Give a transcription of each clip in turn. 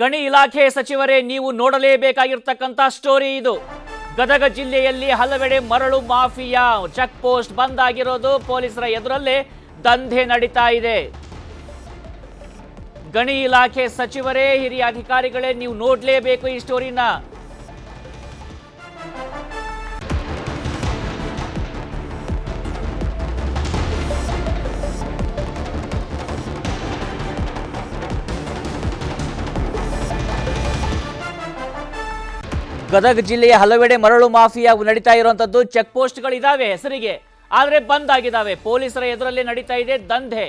ಗಣಿ ಇಲಾಖೆ ಸಚಿವರೇ, ನೀವು ನೋಡಲೇಬೇಕಾಗಿರ್ತಕ್ಕಂಥ ಸ್ಟೋರಿ ಇದು. ಗದಗ ಜಿಲ್ಲೆಯಲ್ಲಿ ಹಲವೆಡೆ ಮರಳು ಮಾಫಿಯಾ, ಚೆಕ್ ಪೋಸ್ಟ್ ಬಂದ್ ಆಗಿರೋದು ಪೊಲೀಸರ ಎದುರಲ್ಲೇ ದಂಧೆ ನಡೀತಾ ಇದೆ. ಗಣಿ ಇಲಾಖೆ ಸಚಿವರೇ, ಹಿರಿಯ ಅಧಿಕಾರಿಗಳೇ, ನೀವು ನೋಡಲೇಬೇಕು ಈ ಸ್ಟೋರಿನ. ಗದಗ ಜಿಲ್ಲೆಯ ಹಲವೆಡೆ ಮರಳು ಮಾಫಿಯಾ ನಡೀತಾ ಇರುವಂತದ್ದು. ಚೆಕ್ ಪೋಸ್ಟ್ಗಳಿದ್ದಾವೆ ಹೆಸರಿಗೆ. ಆದರೆ ಬಂದ್ ಆಗಿದ್ದಾವೆ ಪೊಲೀಸರ ಎದುರಲ್ಲೇ ನಡೀತಾ ಇದೆ ದಂಧೆ.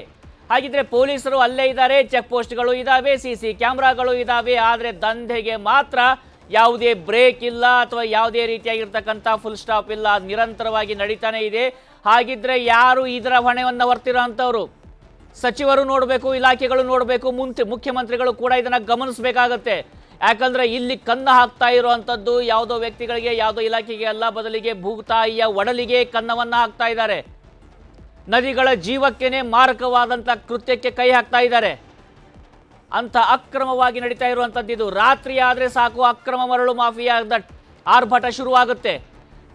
ಹಾಗಿದ್ರೆ ಪೊಲೀಸರು ಅಲ್ಲೇ ಇದ್ದಾರೆ. ಚೆಕ್ ಪೋಸ್ಟ್ಗಳು ಇದಾವೆ, ಸಿ ಸಿ ಕ್ಯಾಮ್ರಾಗಳು ಇದಾವೆ. ಆದರೆ ದಂಧೆಗೆ ಮಾತ್ರ ಯಾವುದೇ ಬ್ರೇಕ್ ಇಲ್ಲ ಅಥವಾ ಯಾವುದೇ ರೀತಿಯಾಗಿರ್ತಕ್ಕಂಥ ಫುಲ್ ಸ್ಟಾಪ್ ಇಲ್ಲ. ನಿರಂತರವಾಗಿ ನಡೀತಾನೆ ಇದೆ. ಹಾಗಿದ್ರೆ ಯಾರು ಇದರ ಹೊಣೆಯನ್ನು ಹೊರ್ತಿರೋ ಸಚಿವರು ನೋಡಬೇಕು, ಇಲಾಖೆಗಳು ನೋಡಬೇಕು, ಮುಂತೆ ಮುಖ್ಯಮಂತ್ರಿಗಳು ಕೂಡ ಇದನ್ನ ಗಮನಿಸಬೇಕಾಗತ್ತೆ. ಯಾಕಂದ್ರೆ ಇಲ್ಲಿ ಕನ್ನ ಹಾಕ್ತಾ ಇರುವಂತದ್ದು ಯಾವುದೋ ವ್ಯಕ್ತಿಗಳಿಗೆ, ಯಾವುದೋ ಇಲಾಖೆಗೆ ಅಲ್ಲ, ಬದಲಿಗೆ ಭೂತಾಯಿಯ ಒಡಲಿಗೆ ಕನ್ನವನ್ನ ಹಾಕ್ತಾ ಇದ್ದಾರೆ. ನದಿಗಳ ಜೀವಕ್ಕೇನೆ ಮಾರಕವಾದಂಥ ಕೃತ್ಯಕ್ಕೆ ಕೈ ಹಾಕ್ತಾ ಇದ್ದಾರೆ. ಅಂತ ಅಕ್ರಮವಾಗಿ ನಡೀತಾ ಇರುವಂಥದ್ದು ಇದು. ರಾತ್ರಿ ಆದರೆ ಸಾಕು, ಅಕ್ರಮ ಮರಳು ಮಾಫಿಯಾದ ಆರ್ಭಟ ಶುರುವಾಗುತ್ತೆ.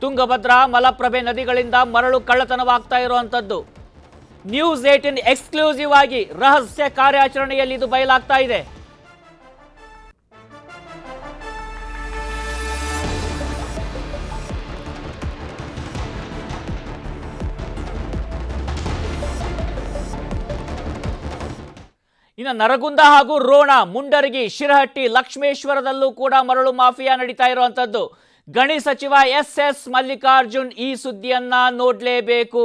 ತುಂಗಭದ್ರಾ, ಮಲಪ್ರಭೆ ನದಿಗಳಿಂದ ಮರಳು ಕಳ್ಳತನವಾಗ್ತಾ ಇರುವಂಥದ್ದು. ನ್ಯೂಸ್ ಏಟಿನ್ ಎಕ್ಸ್ಕ್ಲೂಸಿವ್ ಆಗಿ ರಹಸ್ಯ ಕಾರ್ಯಾಚರಣೆಯಲ್ಲಿ ಇದು ಬಯಲಾಗ್ತಾ ಇದೆ. ಇನ್ನು ನರಗುಂದ ಹಾಗೂ ರೋಣ, ಮುಂಡರಗಿ, ಶಿರಹಟ್ಟಿ, ಲಕ್ಷ್ಮೇಶ್ವರದಲ್ಲೂ ಕೂಡ ಮರಳು ಮಾಫಿಯಾ ನಡೀತಾ ಇರುವಂಥದ್ದು. ಗಣಿ ಸಚಿವ ಎಸ್ ಎಸ್ ಮಲ್ಲಿಕಾರ್ಜುನ್ ಈ ಸುದ್ದಿಯನ್ನ ನೋಡ್ಲೇಬೇಕು.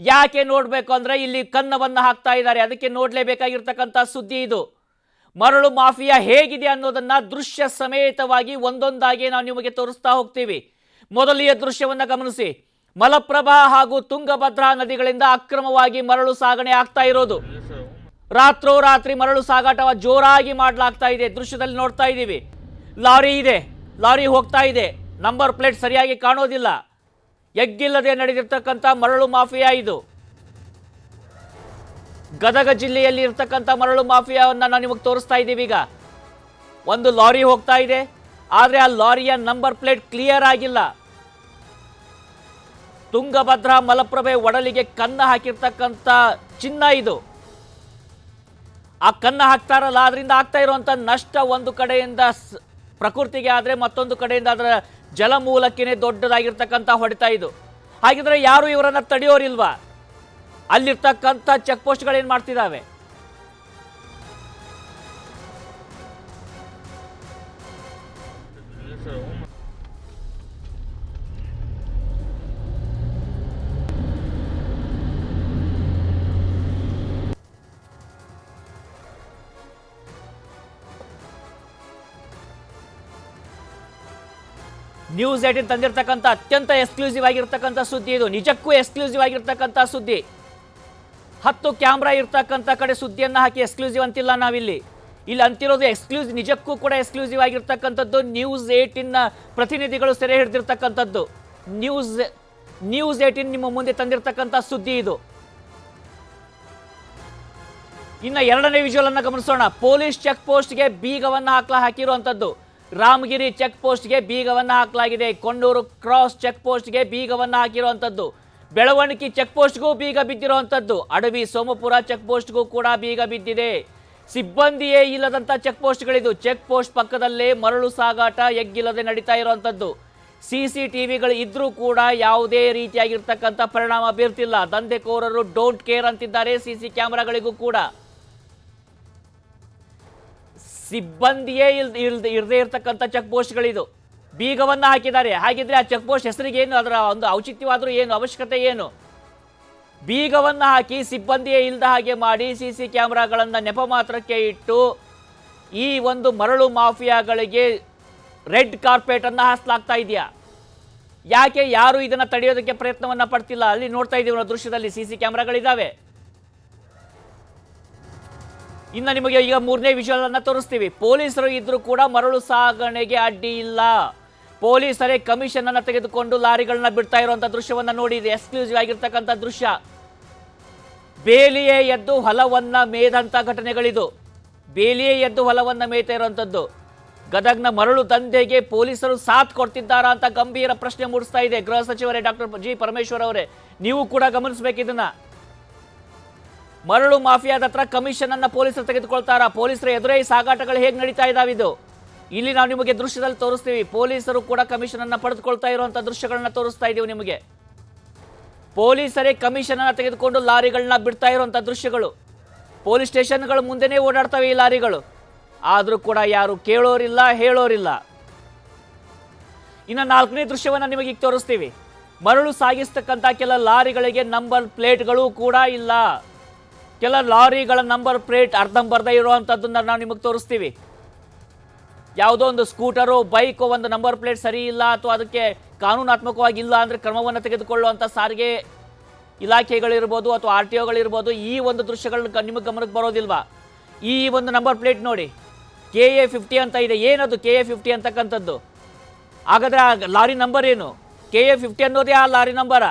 ಯಾಕೆ ನೋಡ್ಬೇಕು ಅಂದ್ರೆ ಇಲ್ಲಿ ಕನ್ನವನ್ನು ಹಾಕ್ತಾ ಇದ್ದಾರೆ. ಅದಕ್ಕೆ ನೋಡಲೇಬೇಕಾಗಿರ್ತಕ್ಕಂಥ ಸುದ್ದಿ ಇದು. ಮರಳು ಮಾಫಿಯಾ ಹೇಗಿದೆ ಅನ್ನೋದನ್ನ ದೃಶ್ಯ ಸಮೇತವಾಗಿ ಒಂದೊಂದಾಗಿ ನಾವು ನಿಮಗೆ ತೋರಿಸ್ತಾ ಹೋಗ್ತೀವಿ. ಮೊದಲಿಯ ದೃಶ್ಯವನ್ನ ಗಮನಿಸಿ. ಮಲಪ್ರಭಾ ಹಾಗೂ ತುಂಗಭದ್ರಾ ನದಿಗಳಿಂದ ಅಕ್ರಮವಾಗಿ ಮರಳು ಸಾಗಣೆ ಆಗ್ತಾ ಇರೋದು. ರಾತ್ರೋರಾತ್ರಿ ಮರಳು ಸಾಗಾಟವ ಜೋರಾಗಿ ಮಾಡಲಾಗ್ತಾ ಇದೆ. ದೃಶ್ಯದಲ್ಲಿ ನೋಡ್ತಾ ಇದ್ದೀವಿ. ಲಾರಿ ಇದೆ. ಲಾರಿ ಹೋಗ್ತಾ ಇದೆ. ನಂಬರ್ ಪ್ಲೇಟ್ ಸರಿಯಾಗಿ ಕಾಣೋದಿಲ್ಲ. ಎಗ್ಗಿಲ್ಲದೆ ನಡೆದಿರ್ತಕ್ಕಂಥ ಮರಳು ಮಾಫಿಯಾ ಇದು. ಗದಗ ಜಿಲ್ಲೆಯಲ್ಲಿ ಇರ್ತಕ್ಕಂಥ ಮರಳು ಮಾಫಿಯಾವನ್ನು ನಾನು ನಿಮಗೆ ತೋರಿಸ್ತಾ ಇದ್ದೀವಿ ಈಗ. ಒಂದು ಲಾರಿ ಹೋಗ್ತಾ ಇದೆ. ಆದರೆ ಆ ಲಾರಿಯ ನಂಬರ್ ಪ್ಲೇಟ್ ಕ್ಲಿಯರ್ ಆಗಿಲ್ಲ. ತುಂಗಭದ್ರಾ ಮಲಪ್ರಭೆ ಒಡಲಿಗೆ ಕನ್ನ ಹಾಕಿರ್ತಕ್ಕಂಥ ಚಿನ್ನ ಇದು. ಆ ಕನ್ನ ಹಾಕ್ತಾರಲ್ಲ ಅದರಿಂದ ಆಗ್ತಾ ಇರುವಂಥ ನಷ್ಟ ಒಂದು ಕಡೆಯಿಂದ ಪ್ರಕೃತಿಗೆ ಆದರೆ ಮತ್ತೊಂದು ಕಡೆಯಿಂದ ಅದರ ಜಲಮೂಲಕ್ಕೇನೆ ದೊಡ್ಡದಾಗಿರ್ತಕ್ಕಂಥ ಹೊಡೆತ ಇದು. ಹಾಗಿದ್ರೆ ಯಾರು ಇವರನ್ನು ತಡೆಯೋರಿಲ್ವಾ? ಅಲ್ಲಿರ್ತಕ್ಕಂಥ ಚೆಕ್ ಪೋಸ್ಟ್ಗಳೇನು ಮಾಡ್ತಿದ್ದಾವೆ ನ್ಯೂಸ್ ಏಟಿನ್ ತಂದಿರತಕ್ಕಂಥ ಅತ್ಯಂತ ಎಕ್ಸ್ಕ್ಲೂಸಿವ್ ಆಗಿರ್ತಕ್ಕಂಥ ಸುದ್ದಿ ಇದು. ನಿಜಕ್ಕೂ ಎಕ್ಸ್ಕ್ಲೂಸಿವ್ ಆಗಿರ್ತಕ್ಕಂಥ ಸುದ್ದಿ. ಹತ್ತು ಕ್ಯಾಮ್ರಾ ಇರ್ತಕ್ಕಂಥ ಕಡೆ ಸುದ್ದಿಯನ್ನು ಹಾಕಿ ಎಕ್ಸ್ಕ್ಲೂಸಿವ್ ಅಂತಿಲ್ಲ ನಾವಿಲ್ಲಿ. ಇಲ್ಲಿ ಅಂತಿರೋದು ಎಕ್ಸ್ಕ್ಲೂಸಿವ್ ನಿಜಕ್ಕೂ ಕೂಡ ಎಕ್ಸ್ಕ್ಲೂಸಿವ್ ಆಗಿರ್ತಕ್ಕಂಥದ್ದು ನ್ಯೂಸ್ ಏಟಿನ್ನ ಪ್ರತಿನಿಧಿಗಳು ಸೆರೆ ಹಿಡಿದಿರ್ತಕ್ಕಂಥದ್ದು. ನ್ಯೂಸ್ ನ್ಯೂಸ್ ಏಟಿನ್ ನಿಮ್ಮ ಮುಂದೆ ತಂದಿರತಕ್ಕಂಥ ಸುದ್ದಿ ಇದು. ಇನ್ನು ಎರಡನೇ ವಿಜುವಲ್ ಅನ್ನು ಗಮನಿಸೋಣ. ಪೊಲೀಸ್ ಚೆಕ್ ಪೋಸ್ಟ್ಗೆ ಬೀಗವನ್ನು ಹಾಕ್ಲ ಹಾಕಿರುವಂಥದ್ದು. ರಾಮಗಿರಿ ಚೆಕ್ ಪೋಸ್ಟ್ಗೆ ಬೀಗವನ್ನು ಹಾಕಲಾಗಿದೆ. ಕೊಂಡೂರು ಕ್ರಾಸ್ ಚೆಕ್ ಪೋಸ್ಟ್ಗೆ ಬೀಗವನ್ನು ಹಾಕಿರುವಂಥದ್ದು ಬೆಳವಣಿಗೆ ಚೆಕ್ ಪೋಸ್ಟ್ಗೂ ಬೀಗ ಬಿದ್ದಿರುವಂಥದ್ದು ಅಡವಿ ಸೋಮಪುರ ಚೆಕ್ ಪೋಸ್ಟ್ಗೂ ಕೂಡ ಬೀಗ ಬಿದ್ದಿದೆ. ಸಿಬ್ಬಂದಿಯೇ ಇಲ್ಲದಂಥ ಚೆಕ್ ಪೋಸ್ಟ್ಗಳಿದು ಚೆಕ್ ಪೋಸ್ಟ್ ಪಕ್ಕದಲ್ಲೇ ಮರಳು ಸಾಗಾಟ ಎಗ್ಗಿಲ್ಲದೆ ನಡೀತಾ ಇರುವಂಥದ್ದು ಸಿ ಸಿ ಟಿ ವಿಗಳು ಇದ್ರೂ ಕೂಡ ಯಾವುದೇ ರೀತಿಯಾಗಿರ್ತಕ್ಕಂಥ ಪರಿಣಾಮ ಬೀರ್ತಿಲ್ಲ. ದಂಧೆಕೋರರು ಡೋಂಟ್ ಕೇರ್ ಅಂತಿದ್ದಾರೆ ಸಿ ಸಿ ಕ್ಯಾಮ್ರಾಗಳಿಗೂ ಕೂಡ. ಸಿಬ್ಬಂದಿಯೇ ಇಲ್ ಇಲ್ದೆ, ಇರದೇ ಇರತಕ್ಕಂಥ ಚೆಕ್ ಪೋಸ್ಟ್ಗಳಿದು ಬೀಗವನ್ನು ಹಾಕಿದ್ದಾರೆ. ಹಾಗಿದ್ರೆ ಆ ಚೆಕ್ ಪೋಸ್ಟ್ ಹೆಸರಿಗೆ ಏನು, ಅದರ ಒಂದು ಔಚಿತ್ಯವಾದರೂ ಏನು, ಅವಶ್ಯಕತೆ ಏನು? ಬೀಗವನ್ನು ಹಾಕಿ ಸಿಬ್ಬಂದಿಯೇ ಇಲ್ಲದ ಹಾಗೆ ಮಾಡಿ ಸಿ ಸಿ ಕ್ಯಾಮ್ರಾಗಳನ್ನು ನೆಪ ಮಾತ್ರಕ್ಕೆ ಇಟ್ಟು ಈ ಒಂದು ಮರಳು ಮಾಫಿಯಾಗಳಿಗೆ ರೆಡ್ ಕಾರ್ಪೆಟನ್ನು ಹಾಸಲಾಗ್ತಾ ಇದೆಯಾ? ಯಾಕೆ ಯಾರು ಇದನ್ನು ತಡೆಯೋದಕ್ಕೆ ಪ್ರಯತ್ನವನ್ನು ಪಡ್ತಿಲ್ಲ? ಅಲ್ಲಿ ನೋಡ್ತಾ ಇದ್ದೀವಿ ದೃಶ್ಯದಲ್ಲಿ ಸಿ ಸಿ ಕ್ಯಾಮ್ರಾಗಳಿದ್ದಾವೆ ಇನ್ನು ನಿಮಗೆ ಈಗ ಮೂರನೇ ಅನ್ನ ತೋರಿಸ್ತೀವಿ. ಪೊಲೀಸರು ಇದ್ರೂ ಕೂಡ ಮರಳು ಸಾಗಣೆಗೆ ಅಡ್ಡಿ ಇಲ್ಲ. ಪೊಲೀಸರೇ ಕಮಿಷನ್ ಅನ್ನು ತೆಗೆದುಕೊಂಡು ಲಾರಿಗಳನ್ನ ಬಿಡ್ತಾ ಇರುವಂತ ದೃಶ್ಯವನ್ನ ನೋಡಿ ಇದು ಎಕ್ಸ್ಕ್ಲೂಸಿವ್ ಆಗಿರ್ತಕ್ಕಂಥ ದೃಶ್ಯ. ಬೇಲಿಯೇ ಎದ್ದು ಹೊಲವನ್ನ ಮೇದಂತ ಘಟನೆಗಳಿದು. ಬೇಲಿಯೇ ಎದ್ದು ಹೊಲವನ್ನ ಮೇಯ್ತಾ ಇರುವಂಥದ್ದು. ಗದಗ್ನ ಮರಳು ದಂಧೆಗೆ ಪೊಲೀಸರು ಸಾಥ್ ಕೊಡ್ತಿದ್ದಾರಾ ಅಂತ ಗಂಭೀರ ಪ್ರಶ್ನೆ ಮೂಡಿಸ್ತಾ ಇದೆ. ಗೃಹ ಸಚಿವರೇ ಡಾಕ್ಟರ್ ಜಿ ಪರಮೇಶ್ವರ್ ಅವರೇ, ನೀವು ಕೂಡ ಗಮನಿಸಬೇಕು ಇದನ್ನ. ಮರಳು ಮಾಫಿಯಾದ ಹತ್ರ ಕಮಿಷನ್ ಅನ್ನ ಪೊಲೀಸರು ತೆಗೆದುಕೊಳ್ತಾರ? ಪೊಲೀಸರ ಎದುರೇ ಸಾಗಾಟಗಳು ಹೇಗೆ ನಡೀತಾ ಇದು ಇಲ್ಲಿ ನಾವು ನಿಮಗೆ ದೃಶ್ಯದಲ್ಲಿ ತೋರಿಸ್ತೀವಿ. ಪೊಲೀಸರು ಕೂಡ ಕಮಿಷನ್ ಅನ್ನ ಪಡೆದುಕೊಳ್ತಾ ಇರುವಂತ ದೃಶ್ಯಗಳನ್ನ ತೋರಿಸ್ತಾ ಇದೀವಿ ನಿಮಗೆ. ಪೊಲೀಸರೇ ಕಮಿಷನ್ ಅನ್ನ ತೆಗೆದುಕೊಂಡು ಲಾರಿಗಳನ್ನ ಬಿಡ್ತಾ ಇರುವಂತ ದೃಶ್ಯಗಳು. ಪೊಲೀಸ್ ಸ್ಟೇಷನ್ಗಳು ಮುಂದೆನೇ ಓಡಾಡ್ತವೆ ಈ ಲಾರಿಗಳು. ಆದರೂ ಕೂಡ ಯಾರು ಕೇಳೋರಿಲ್ಲ, ಹೇಳೋರಿಲ್ಲ. ಇನ್ನು ನಾಲ್ಕನೇ ದೃಶ್ಯವನ್ನ ನಿಮಗೆ ಈಗ ತೋರಿಸ್ತೀವಿ. ಮರಳು ಸಾಗಿಸ್ತಕ್ಕಂಥ ಕೆಲ ಲಾರಿಗಳಿಗೆ ನಂಬರ್ ಪ್ಲೇಟ್ಗಳು ಕೂಡ ಇಲ್ಲ. ಕೆಲ ಲಾರಿಗಳ ನಂಬರ್ ಪ್ಲೇಟ್ ಅರ್ಧಂಬರ್ಧ ಇರುವಂಥದ್ದನ್ನ ನಾವು ನಿಮಗೆ ತೋರಿಸ್ತೀವಿ. ಯಾವುದೋ ಒಂದು ಸ್ಕೂಟರು, ಬೈಕು ಒಂದು ನಂಬರ್ ಪ್ಲೇಟ್ ಸರಿ ಇಲ್ಲ ಅಥವಾ ಅದಕ್ಕೆ ಕಾನೂನಾತ್ಮಕವಾಗಿ ಇಲ್ಲ ಅಂದರೆ ಕ್ರಮವನ್ನು ತೆಗೆದುಕೊಳ್ಳುವಂಥ ಸಾರಿಗೆ ಇಲಾಖೆಗಳಿರ್ಬೋದು ಅಥವಾ ಆರ್ ಟಿ ಒಗಳಿರ್ಬೋದು ಈ ಒಂದು ದೃಶ್ಯಗಳನ್ನ ನಿಮಗೆ ಗಮನಕ್ಕೆ ಬರೋದಿಲ್ವಾ? ಈ ಒಂದು ನಂಬರ್ ಪ್ಲೇಟ್ ನೋಡಿ. ಕೆ ಎ ಫಿಫ್ಟಿ ಅಂತ ಇದೆ. ಏನದು ಕೆ ಎ ಫಿಫ್ಟಿ ಅಂತಕ್ಕಂಥದ್ದು? ಹಾಗಾದ್ರೆ ಆ ಲಾರಿ ನಂಬರ್ ಏನು? ಕೆ ಎ ಫಿಫ್ಟಿ ಅನ್ನೋದೇ ಆ ಲಾರಿ ನಂಬರಾ?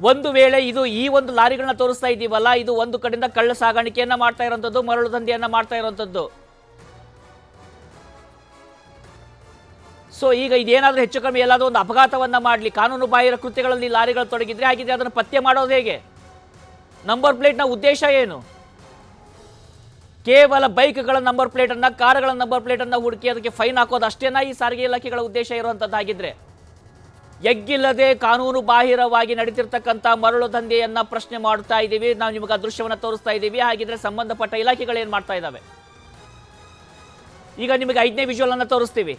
ಒಂದು ವೇಳೆ ಇದು ಈ ಒಂದು ಲಾರಿಗಳನ್ನ ತೋರಿಸ್ತಾ ಇದ್ದೀವಲ್ಲ ಇದು ಒಂದು ಕಡೆಯಿಂದ ಕಳ್ಳ ಸಾಗಾಣಿಕೆಯನ್ನ ಮಾಡ್ತಾ ಇರೋಂಥದ್ದು, ಮರಳು ದಂಧೆಯನ್ನ ಮಾಡ್ತಾ ಇರೋಂಥದ್ದು. ಸೊ ಈಗ ಇದೇನಾದ್ರೂ ಹೆಚ್ಚು ಕಮ್ಮಿ ಎಲ್ಲಾದ್ರೂ ಒಂದು ಅಪಘಾತವನ್ನ ಮಾಡಲಿ, ಕಾನೂನು ಬಾಹಿರ ಕೃತ್ಯಗಳಲ್ಲಿ ಲಾರಿಗಳು ತೊಡಗಿದ್ರೆ ಹಾಗಿದ್ರೆ ಅದನ್ನು ಪತ್ತೆ ಮಾಡೋದು ಹೇಗೆ? ನಂಬರ್ ಪ್ಲೇಟ್ನ ಉದ್ದೇಶ ಏನು? ಕೇವಲ ಬೈಕ್ಗಳ ನಂಬರ್ ಪ್ಲೇಟನ್ನು ಕಾರ್ಗಳ ನಂಬರ್ ಪ್ಲೇಟನ್ನು ಹುಡುಕಿ ಅದಕ್ಕೆ ಫೈನ್ ಹಾಕೋದು ಅಷ್ಟೇನಾ ಈ ಸಾರಿಗೆ ಇಲಾಖೆಗಳ ಉದ್ದೇಶ ಇರುವಂಥದ್ದಾಗಿದ್ರೆ ಎಗ್ಗಿಲ್ಲದೆ ಕಾನೂನು ಬಾಹಿರವಾಗಿ ನಡೀತಿರ್ತಕ್ಕಂಥ ಮರಳು ದಂಧೆಯನ್ನ ಪ್ರಶ್ನೆ ಮಾಡ್ತಾ ಇದ್ದೀವಿ. ನಾವು ನಿಮಗೆ ಆ ದೃಶ್ಯವನ್ನು ತೋರಿಸ್ತಾ ಇದ್ದೀವಿ. ಹಾಗಿದ್ರೆ ಸಂಬಂಧಪಟ್ಟ ಇಲಾಖೆಗಳು ಏನು ಮಾಡ್ತಾ ಇದ್ದಾವೆ? ಈಗ ನಿಮಗೆ ಐದನೇ ವಿಜುವಲ್ ಅನ್ನು ತೋರಿಸ್ತೀವಿ.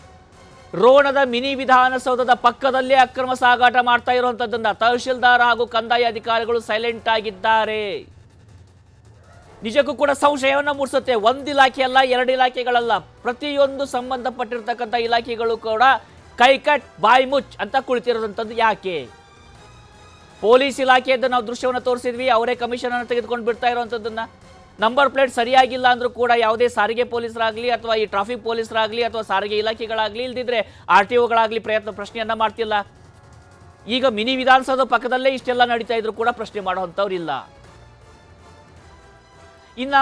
ರೋಣದ ಮಿನಿ ವಿಧಾನಸೌಧದ ಪಕ್ಕದಲ್ಲೇ ಅಕ್ರಮ ಸಾಗಾಟ ಮಾಡ್ತಾ ಇರುವಂತದ್ದನ್ನ ತಹಶೀಲ್ದಾರ್ ಹಾಗೂ ಕಂದಾಯ ಅಧಿಕಾರಿಗಳು ಸೈಲೆಂಟ್ ಆಗಿದ್ದಾರೆ. ನಿಜಕ್ಕೂ ಕೂಡ ಸಂಶಯವನ್ನ ಮೂಡಿಸುತ್ತೆ. ಒಂದು ಇಲಾಖೆ ಅಲ್ಲ, ಎರಡು ಇಲಾಖೆಗಳಲ್ಲ. ಪ್ರತಿಯೊಂದು ಸಂಬಂಧಪಟ್ಟಿರ್ತಕ್ಕಂಥ ಇಲಾಖೆಗಳು ಕೂಡ ಕೈಕಟ್ ಬಾಯ್ ಮುಚ್ ಅಂತ ಕುಳಿತಿರೋದಂಥದ್ದು ಯಾಕೆ? ಪೊಲೀಸ್ ಇಲಾಖೆಯದ್ದು ನಾವು ದೃಶ್ಯವನ್ನು ತೋರಿಸಿದ್ವಿ, ಅವರೇ ಕಮಿಷನ್ ಅನ್ನು ತೆಗೆದುಕೊಂಡು ಬಿಡ್ತಾ ಇರುವಂಥದ್ದನ್ನ. ನಂಬರ್ ಪ್ಲೇಟ್ ಸರಿಯಾಗಿಲ್ಲ ಅಂದ್ರೂ ಕೂಡ ಯಾವುದೇ ಸಾರಿಗೆ ಪೊಲೀಸರಾಗಲಿ ಅಥವಾ ಈ ಟ್ರಾಫಿಕ್ ಪೊಲೀಸರಾಗಲಿ ಅಥವಾ ಸಾರಿಗೆ ಇಲಾಖೆಗಳಾಗಲಿ, ಇಲ್ದಿದ್ರೆ ಆರ್ ಟಿ ಒಗಳಾಗಲಿ ಪ್ರಯತ್ನ ಪ್ರಶ್ನೆಯನ್ನ ಮಾಡ್ತಿಲ್ಲ. ಈಗ ಮಿನಿ ವಿಧಾನಸೌಧ ಪಕ್ಕದಲ್ಲೇ ಇಷ್ಟೆಲ್ಲ ನಡೀತಾ ಇದ್ರು ಕೂಡ ಪ್ರಶ್ನೆ ಮಾಡುವಂಥವ್ರು ಇನ್ನು ಇನ್ನ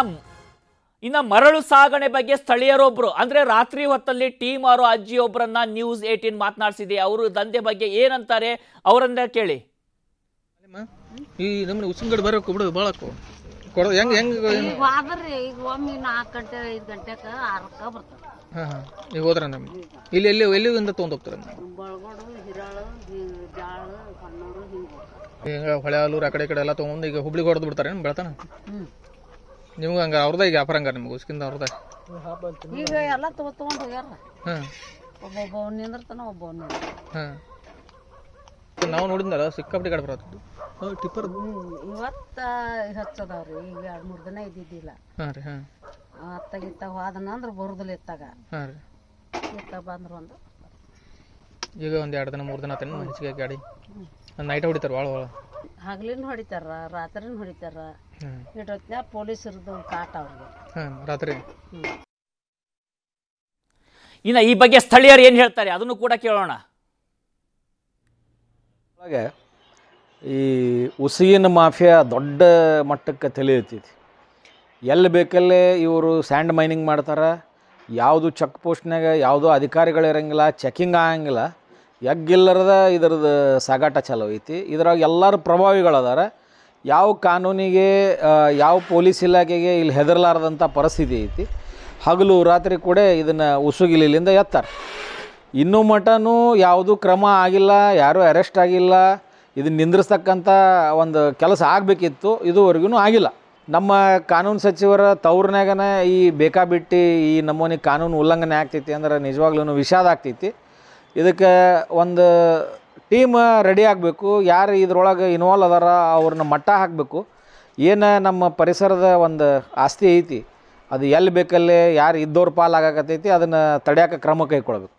ಇನ್ನ ಮರಳು ಸಾಗಣೆ ಬಗ್ಗೆ ಸ್ಥಳೀಯರೊಬ್ರು ಅಂದ್ರೆ ರಾತ್ರಿ ಹೊತ್ತಲ್ಲಿ ಟೀಮ್ ಆರೋ ಅಜ್ಜಿಯೊಬ್ಬರನ್ನ ನ್ಯೂಸ್ ಏಟೀನ್ ಮಾತನಾಡಿಸಿದೆ. ಅವರು ದಂಧೆ ಬಗ್ಗೆ ಏನಂತಾರೆ? ಅವರನ್ನ ಕೇಳಿ. ಈ ನಮ್ಮನೆ ಉಸಿಂಗಡಿ ಬರೋಕು ಬಿಡು ಬಾಳಕು ಕೊಡ ಹೆಂಗ್ ಹೆಂಗ್ ಈಗ ಹೋದ್ರಿ ಈಗ ಒಮ್ಮೆ ನಾಲ್ಕು ಗಂಟೆ ಐದು ಗಂಟೆಗೆ ಆರಕ್ಕ ಬರ್ತಾರೆ ಹಾಂ ಹಾಂ. ಈಗ ಹೋದ್ರ ನಮ್ಗೆ. ಇಲ್ಲಿ ಎಲ್ಲಿ ಎಲ್ಲಿಂದ ತೊಗೊಂಡು ಹೋಗ್ತಾರೆ ಬಳಗೋಡು ಹಿರಾಳು ಹಿ- ಜಾಳು ಹೊನ್ನೂರು ಹಿಂಗೆ. ಈಗ ಹೊಳೆ ಆಲೂರು ಆ ಕಡೆ ಈ ಕಡೆ ಎಲ್ಲ ತೊಗೊಂಡು ಈಗ ಹುಬ್ಳಿಗೆ ಹೊಡೆದು ಬಿಡ್ತಾರೆ ಏನು ಬೆಳತಾನ? ಹ್ಞೂ ನಿಮ್ಗೆ ಹಂಗ ಅವ್ರದ ಈಗ ವ್ಯಾಪಾರ ಹಂಗಾರ ನಿಮ್ಗೆ ಉಸ್ಕಿಂದ ಅವ್ರದ? ಈಗ ಎಲ್ಲ ತಗೋ ತಗೊಂಡು ಹೋಗ್ಯಾರ. ಹಾಂ. ಒಬ್ಬೊಬ್ಬ ನಿಂದಿರ್ತಾನ ಒಬ್ಬ ಹಾಂ. ನಾವು ನೋಡಿದ್ನಲ್ಲ ಸಿಕ್ಕಾಪಟ್ಟಿ ಗಾಡಿ ಬರತ್ತ ಟಿಪ್ಪರ್ ಇವತ್ತ ಹಚ್ಚದವ್ರಿ ಈಗ ಎರಡು ಮೂರು ದಿನ ಇದ್ದಿದ್ದಿಲ್ಲ. ಹಾಂ ರೀ ಹಾಂ. ಅತ್ತಾಗ ಇತ್ತಾಗ ಹೋದನ ಅಂದ್ರೆ ಬರುದಿಲ್ಲ ಇತ್ತಾಗ. ಹಾಂ ರೀ. ಇತ್ತಾಗ ಬಂದ್ರು ಒಂದು ಈಗ ಒಂದು ಎರಡು ದಿನ ಮೂರು ದಿನ ಆತೇನು ಹೆಚ್ಚಿಗೆ ಗಾಡಿ? ನೈಟ್ ಹೊಡಿತಾರೆ ಭಾಳ ಭಾಳ ಹಗಲಿನ ಹೊಡಿತಾರ ರಾತ್ರಿನ ಹೊಡಿತಾರ. ಹಾಂ ಇಟ್ಟೊತ್ನ್ಯಾಗ ಪೊಲೀಸರದ್ದು ಕಾಟ ಅವ್ರಿಗೆ. ಹಾಂ ರಾತ್ರಿ. ಹ್ಞೂ ಇನ್ನ ಈ ಬಗ್ಗೆ ಸ್ಥಳೀಯರು ಏನು ಹೇಳ್ತಾರೆ? ಅದನ್ನು ಕೂಡ ಕೇಳೋಣ. ಒಳಗೆ ಈ ಉಸಿಗಿನ ಮಾಫಿಯಾ ದೊಡ್ಡ ಮಟ್ಟಕ್ಕೆ ತಲೆ ಎತ್ತೈತಿ ಎಲ್ಲಿ ಬೇಕಲ್ಲೇ ಇವರು ಸ್ಯಾಂಡ್ ಮೈನಿಂಗ್ ಮಾಡ್ತಾರೆ. ಯಾವುದು ಚೆಕ್ ಪೋಸ್ಟ್ನಾಗ ಯಾವುದೋ ಅಧಿಕಾರಿಗಳು ಇರಂಗಿಲ್ಲ ಚೆಕಿಂಗ್ ಆಗಂಗಿಲ್ಲ. ಎಗ್ಗಿಲ್ಲರದ ಇದ್ರದ್ದು ಸಾಗಾಟ ಚಾಲು ಐತಿ. ಇದ್ರಾಗ ಎಲ್ಲರೂ ಪ್ರಭಾವಿಗಳದಾರ. ಯಾವ ಕಾನೂನಿಗೆ ಯಾವ ಪೊಲೀಸ್ ಇಲಾಖೆಗೆ ಇಲ್ಲಿ ಹೆದರ್ಲಾರ್ದಂಥ ಪರಿಸ್ಥಿತಿ ಐತಿ. ಹಗಲು ರಾತ್ರಿ ಕೂಡ ಇದನ್ನು ಉಸುಗಿಲಿಂದ ಎತ್ತಾರೆ. ಇನ್ನೂ ಮಟನೂ ಯಾವುದೂ ಕ್ರಮ ಆಗಿಲ್ಲ, ಯಾರೂ ಅರೆಸ್ಟ್ ಆಗಿಲ್ಲ. ಇದನ್ನು ನಿಂದ್ರಿಸ್ತಕ್ಕಂಥ ಒಂದು ಕೆಲಸ ಆಗಬೇಕಿತ್ತು, ಇದುವರೆಗೂ ಆಗಿಲ್ಲ. ನಮ್ಮ ಕಾನೂನು ಸಚಿವರ ತವ್ರನಾಗನೇ ಈ ಬೇಕಾಬಿಟ್ಟಿ ಈ ನಮೂನಿ ಕಾನೂನು ಉಲ್ಲಂಘನೆ ಆಗ್ತೈತಿ ಅಂದ್ರೆ ನಿಜವಾಗ್ಲೂ ವಿಷಾದ ಆಗ್ತೈತಿ. ಇದಕ್ಕೆ ಒಂದು ಟೀಮ್ ರೆಡಿ ಆಗಬೇಕು, ಯಾರು ಇದ್ರೊಳಗೆ ಇನ್ವಾಲ್ವ್ ಅದಾರ ಅವ್ರನ್ನ ಮಟ್ಟ ಹಾಕಬೇಕು. ಏನು ನಮ್ಮ ಪರಿಸರದ ಒಂದು ಆಸ್ತಿ ಐತಿ, ಅದು ಎಲ್ಲಿ ಬೇಕಲ್ಲಿ, ಯಾರು ಇದ್ದವ್ರ ಪಾಲಾಗಕತ್ತೈತಿ, ಅದನ್ನು ತಡ್ಯಾಕ ಕ್ರಮ ಕೈಗೊಳ್ಬೇಕು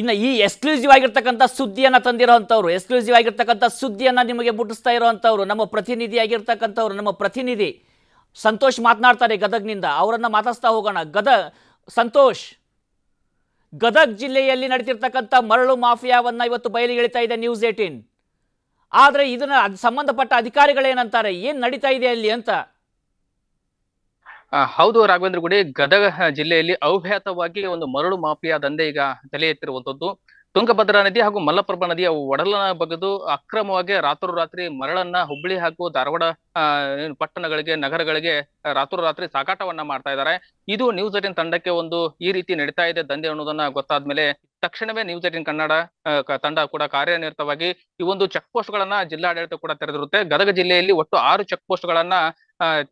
ಇನ್ನು ಈ ಎಕ್ಸ್ಕ್ಲೂಸಿವ್ ಆಗಿರ್ತಕ್ಕಂಥ ಸುದ್ದಿಯನ್ನು ತಂದಿರೋವಂಥವ್ರು ಎಕ್ಸ್ಕ್ಲೂಸಿವ್ ಆಗಿರ್ತಕ್ಕಂಥ ಸುದ್ದಿಯನ್ನು ನಿಮಗೆ ಮುಟ್ಟಿಸ್ತಾ ಇರೋವಂಥವ್ರು ನಮ್ಮ ಪ್ರತಿನಿಧಿ ಆಗಿರ್ತಕ್ಕಂಥವ್ರು, ನಮ್ಮ ಪ್ರತಿನಿಧಿ ಸಂತೋಷ್ ಮಾತನಾಡ್ತಾರೆ ಗದಗ್ನಿಂದ. ಅವರನ್ನು ಮಾತಾಡ್ತಾ ಹೋಗೋಣ. ಗದ, ಸಂತೋಷ್. ಗದಗ್ ಜಿಲ್ಲೆಯಲ್ಲಿ ನಡೆದಿರ್ತಕ್ಕಂಥ ಮರಳು ಮಾಫಿಯಾವನ್ನ ಇವತ್ತು ಬಯಲಿಗೆ ಇಳಿತಾ ಇದೆ ನ್ಯೂಸ್ ಏಟೀನ್. ಆದರೆ ಇದನ್ನ ಸಂಬಂಧಪಟ್ಟ ಅಧಿಕಾರಿಗಳೇನಂತಾರೆ? ಏನು ನಡೀತಾ ಇದೆ ಅಲ್ಲಿ ಅಂತ? ಹೌದು ರಾಘವೇಂದ್ರ ಗುಡಿ, ಗದಗ ಜಿಲ್ಲೆಯಲ್ಲಿ ಅವ್ಯಾತವಾಗಿ ಒಂದು ಮರಳು ಮಾಫಿಯಾ ದಂಧೆ ಈಗ ತಲೆ ಎತ್ತಿರುವಂತದ್ದು ತುಂಗಭದ್ರಾ ನದಿ ಹಾಗೂ ಮಲ್ಲಪ್ರಭಾ ನದಿಯ ಒಡಲನ ಬಗೆದು ಅಕ್ರಮವಾಗಿ ರಾತ್ರೋರಾತ್ರಿ ಮರಳನ್ನ ಹುಬ್ಬಳ್ಳಿ ಹಾಗೂ ಧಾರವಾಡ ಪಟ್ಟಣಗಳಿಗೆ, ನಗರಗಳಿಗೆ ರಾತ್ರೋರಾತ್ರಿ ಸಾಗಾಟವನ್ನ ಮಾಡ್ತಾ ಇದ್ದಾರೆ. ಇದು ನ್ಯೂಸ್ ಏಟಿನ್ ತಂಡಕ್ಕೆ ಒಂದು ಈ ರೀತಿ ನಡೀತಾ ಇದೆ ದಂಧೆ ಅನ್ನೋದನ್ನ ಗೊತ್ತಾದ್ಮೇಲೆ ತಕ್ಷಣವೇ ನ್ಯೂಸ್ ಏಟಿನ್ ಕನ್ನಡ ತಂಡ ಕೂಡ ಕಾರ್ಯನಿರತವಾಗಿ ಈ ಒಂದು ಚೆಕ್ ಪೋಸ್ಟ್ ಗಳನ್ನ ಜಿಲ್ಲಾಡಳಿತ ಕೂಡ ತೆರೆದಿರುತ್ತೆ. ಗದಗ ಜಿಲ್ಲೆಯಲ್ಲಿ ಒಟ್ಟು ಆರು ಚೆಕ್ ಪೋಸ್ಟ್ ಗಳನ್ನ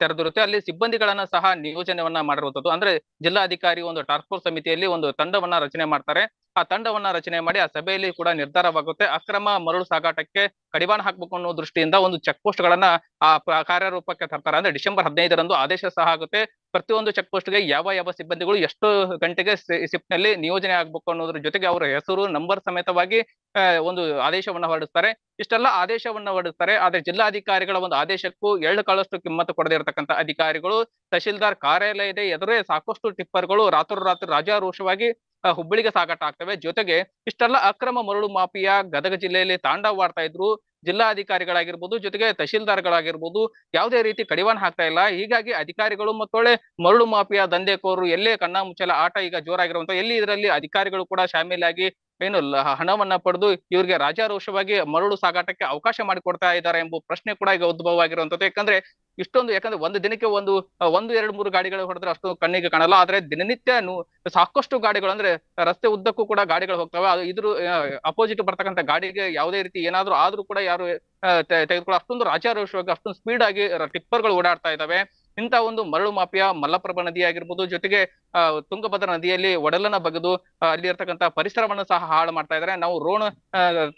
ತೆರೆದಿರುತ್ತೆ. ಅಲ್ಲಿ ಸಿಬ್ಬಂದಿಗಳನ್ನ ಸಹ ನಿಯೋಜನೆಯನ್ನ ಮಾಡಿರುವಂತದ್ದು ಅಂದ್ರೆ ಜಿಲ್ಲಾಧಿಕಾರಿ ಒಂದು ಟಾಸ್ಕ್ ಫೋರ್ಸ್ ಸಮಿತಿಯಲ್ಲಿ ಒಂದು ತಂಡವನ್ನ ರಚನೆ ಮಾಡ್ತಾರೆ. ಆ ತಂಡವನ್ನ ರಚನೆ ಮಾಡಿ ಆ ಸಭೆಯಲ್ಲಿ ಕೂಡ ನಿರ್ಧಾರವಾಗುತ್ತೆ. ಅಕ್ರಮ ಮರಳು ಸಾಗಾಟಕ್ಕೆ ಕಡಿವಾಣ ಹಾಕ್ಬೇಕು ಅನ್ನೋ ದೃಷ್ಟಿಯಿಂದ ಒಂದು ಚೆಕ್ ಪೋಸ್ಟ್ ಗಳನ್ನ ಆ ಕಾರ್ಯರೂಪಕ್ಕೆ ತರ್ತಾರೆ. ಅಂದ್ರೆ ಡಿಸೆಂಬರ್ ಹದಿನೈದರಂದು ಆದೇಶ ಸಹ ಆಗುತ್ತೆ. ಪ್ರತಿಯೊಂದು ಚೆಕ್ ಪೋಸ್ಟ್ಗೆ ಯಾವ ಯಾವ ಸಿಬ್ಬಂದಿಗಳು ಎಷ್ಟು ಗಂಟೆಗೆ ಶಿಫ್ಟ್ನಲ್ಲಿ ನಿಯೋಜನೆ ಆಗ್ಬೇಕು ಅನ್ನೋದ್ರ ಜೊತೆಗೆ ಅವರ ಹೆಸರು ನಂಬರ್ ಸಮೇತವಾಗಿ ಒಂದು ಆದೇಶವನ್ನ ಹೊರಡಿಸ್ತಾರೆ. ಇಷ್ಟೆಲ್ಲ ಆದೇಶವನ್ನ ಹೊರಡಿಸ್ತಾರೆ. ಆದ್ರೆ ಜಿಲ್ಲಾಧಿಕಾರಿಗಳ ಒಂದು ಆದೇಶಕ್ಕೂ ಎಳ್ಳು ಕಾಳಷ್ಟು ಕಿಮ್ಮತ್ತು ಕೊಡದೇ ಅಧಿಕಾರಿಗಳು, ತಹಶೀಲ್ದಾರ್ ಕಾರ್ಯಾಲಯದ ಎದುರೇ ಸಾಕಷ್ಟು ಟಿಪ್ಪರ್ಗಳು ರಾತ್ರೋರಾತ್ರಿ ರಾಜಾರೋಷವಾಗಿ ಹುಬ್ಬಳ್ಳಿಗೆ ಸಾಗಾಟ ಆಗ್ತವೆ ಜೊತೆಗೆ ಇಷ್ಟೆಲ್ಲ ಅಕ್ರಮ ಮರಳು ಮಾಫಿಯಾ ಗದಗ ಜಿಲ್ಲೆಯಲ್ಲಿ ತಾಂಡವಾಡ್ತಾ ಇದ್ರು. ಜಿಲ್ಲಾಧಿಕಾರಿಗಳಾಗಿರ್ಬೋದು, ಜೊತೆಗೆ ತಹಶೀಲ್ದಾರ್ಗಳಾಗಿರ್ಬೋದು, ಯಾವುದೇ ರೀತಿ ಕಡಿವಾಣ ಹಾಕ್ತಾ ಇಲ್ಲ. ಹೀಗಾಗಿ ಅಧಿಕಾರಿಗಳು ಮತ್ತೊಳ್ಳೆ ಮರಳು ಮಾಫಿಯಾ ದಂಧೆಕೋರರು ಎಲ್ಲೇ ಕಣ್ಣಾ ಮುಚ್ಚಲ ಆಟ ಈಗ ಜೋರಾಗಿರುವಂತ, ಎಲ್ಲಿ ಇದರಲ್ಲಿ ಅಧಿಕಾರಿಗಳು ಕೂಡ ಶಾಮೀಲಾಗಿ ಏನು ಹಣವನ್ನ ಪಡೆದು ಇವರಿಗೆ ರಾಜಾರೋಷವಾಗಿ ಮರಳು ಸಾಗಾಟಕ್ಕೆ ಅವಕಾಶ ಮಾಡಿಕೊಡ್ತಾ ಇದ್ದಾರೆ ಎಂಬ ಪ್ರಶ್ನೆ ಕೂಡ ಈಗ ಉದ್ಭವ ಆಗಿರುವಂತದ್ದು ಯಾಕಂದ್ರೆ ಇಷ್ಟೊಂದು, ಯಾಕಂದ್ರೆ ಒಂದು ದಿನಕ್ಕೆ ಒಂದು ಒಂದು, ಎರಡು, ಮೂರು ಗಾಡಿಗಳು ಹೊಡೆದ್ರೆ ಅಷ್ಟು ಕಣ್ಣಿಗೆ ಕಾಣಲ್ಲ. ಆದ್ರೆ ದಿನನಿತ್ಯ ಸಾಕಷ್ಟು ಗಾಡಿಗಳು ಅಂದ್ರೆ ರಸ್ತೆ ಉದ್ದಕ್ಕೂ ಕೂಡ ಗಾಡಿಗಳು ಹೋಗ್ತವೆ. ಅದು ಇದ್ರ ಅಪೋಸಿಟ್ ಬರ್ತಕ್ಕಂಥ ಗಾಡಿಗೆ ಯಾವುದೇ ರೀತಿ ಏನಾದ್ರೂ ಆದ್ರೂ ಕೂಡ ಯಾರು ತೆಗೆದುಕೊಳ್ಳೋ ಅಷ್ಟೊಂದು ರಾಜಾರೋಷವಾಗಿ, ಅಷ್ಟೊಂದು ಸ್ಪೀಡ್ ಆಗಿ ಟಿಪ್ಪರ್ಗಳು ಓಡಾಡ್ತಾ ಇದಾವೆ ಇಂತ ಒಂದು ಮರಳು ಮಾಫಿಯಾ ಮಲ್ಲಪ್ರಭಾ ನದಿ ಆಗಿರ್ಬೋದು, ಜೊತೆಗೆ ತುಂಗಭದ್ರಾ ನದಿಯಲ್ಲಿ ಒಡಲನ್ನ ಬಗೆದು ಅಲ್ಲಿ ಇರ್ತಕ್ಕಂತಹ ಪರಿಸರವನ್ನು ಸಹ ಹಾಳು ಮಾಡ್ತಾ ಇದ್ದಾರೆ ನಾವು ರೋಣ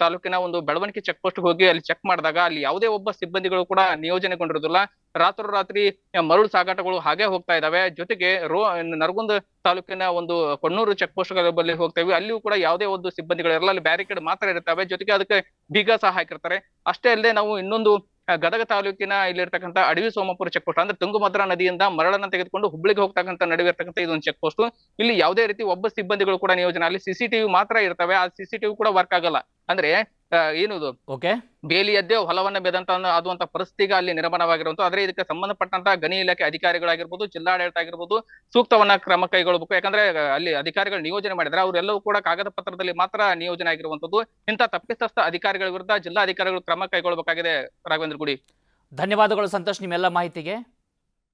ತಾಲೂಕಿನ ಒಂದು ಬೆಳವಣಿಗೆ ಚೆಕ್ ಪೋಸ್ಟ್ ಹೋಗಿ ಅಲ್ಲಿ ಚೆಕ್ ಮಾಡಿದಾಗ ಅಲ್ಲಿ ಯಾವುದೇ ಒಬ್ಬ ಸಿಬ್ಬಂದಿಗಳು ಕೂಡ ನಿಯೋಜನೆಗೊಂಡಿರೋದಿಲ್ಲ. ರಾತ್ರೋರಾತ್ರಿ ರಾತ್ರಿ ಮರಳು ಸಾಗಾಟಗಳು ಹಾಗೆ ಹೋಗ್ತಾ ಇದಾವೆ. ಜೊತೆಗೆ ರೋ, ನರಗುಂದ ತಾಲೂಕಿನ ಒಂದು ಕೊಣ್ಣೂರು ಚೆಕ್ ಪೋಸ್ಟ್ ಬಳಿ ಹೋಗ್ತೇವೆ. ಅಲ್ಲಿಯೂ ಕೂಡ ಯಾವುದೇ ಒಂದು ಸಿಬ್ಬಂದಿಗಳು ಇರಲ್ಲ ಅಲ್ಲಿ ಬ್ಯಾರಿಕೇಡ್ ಮಾತ್ರ ಇರ್ತವೆ ಜೊತೆಗೆ ಅದಕ್ಕೆ ಬೀಗ ಸಹ ಹಾಕಿರ್ತಾರೆ. ಅಷ್ಟೇ ಅಲ್ಲದೆ ನಾವು ಇನ್ನೊಂದು ಗದಗ ತಾಲೂಕಿನ ಇಲ್ಲಿರ್ತಕ್ಕಂಥ ಅಡವಿ ಸೋಮಪುರ ಚೆಕ್ ಪೋಸ್ಟ್ ಅಂದ್ರೆ ತುಂಗಭದ್ರಾ ನದಿಯಿಂದ ಮರಳನ್ನ ತೆಗೆದುಕೊಂಡು ಹುಬ್ಬಳ್ಳಿಗೆ ಹೋಗ್ತಕ್ಕಂಥ ನಡುವೆ ಇರ್ತಕ್ಕಂಥ ಇದೊಂದು ಚೆಕ್ ಪೋಸ್ಟ್ ಇಲ್ಲಿ ಯಾವುದೇ ರೀತಿ ಒಬ್ಬ ಸಿಬ್ಬಂದಿಗಳು ಕೂಡ ನಿಯೋಜನೆ ಅಲ್ಲಿ ಸಿಸಿಟಿವಿ ಮಾತ್ರ ಇರ್ತವೆ. ಆ ಸಿಸಿಟಿವಿ ಕೂಡ ವರ್ಕ್ ಆಗಲ್ಲ. ಅಂದ್ರೆ ಏನದು? ಓಕೆ ಬೇಲಿಯದ್ದೇ ಹೊಲವನ್ನ ಬೆದಂತ ಆದುವಂತ ಪರಿಸ್ಥಿತಿಗೆ ಅಲ್ಲಿ ನಿರ್ಮಾಣವಾಗಿರುವಂತ ಆದ್ರೆ ಇದಕ್ಕೆ ಸಂಬಂಧಪಟ್ಟಂತ ಗಣಿ ಇಲಾಖೆ ಅಧಿಕಾರಿಗಳಾಗಿರ್ಬೋದು ಜಿಲ್ಲಾಡಳಿತ ಆಗಿರ್ಬೋದು ಸೂಕ್ತವನ್ನ ಕ್ರಮ ಕೈಗೊಳ್ಳಬೇಕು ಯಾಕಂದ್ರೆ ಅಲ್ಲಿ ಅಧಿಕಾರಿಗಳು ನಿಯೋಜನೆ ಮಾಡಿದ್ರೆ ಅವರೆಲ್ಲವೂ ಕೂಡ ಕಾಗದ ಪತ್ರದಲ್ಲಿ ಮಾತ್ರ ನಿಯೋಜನೆ ಆಗಿರುವಂತದ್ದು. ಇಂಥ ತಪ್ಪಿತಸ್ಥ ಅಧಿಕಾರಿಗಳ ವಿರುದ್ಧ ಜಿಲ್ಲಾಧಿಕಾರಿಗಳು ಕ್ರಮ ಕೈಗೊಳ್ಳಬೇಕಾಗಿದೆ ರಾಘವೇಂದ್ರ ಗುಡಿ. ಧನ್ಯವಾದಗಳು ಸಂತೋಷ್ ನಿಮ್ಮೆಲ್ಲ ಮಾಹಿತಿಗೆ.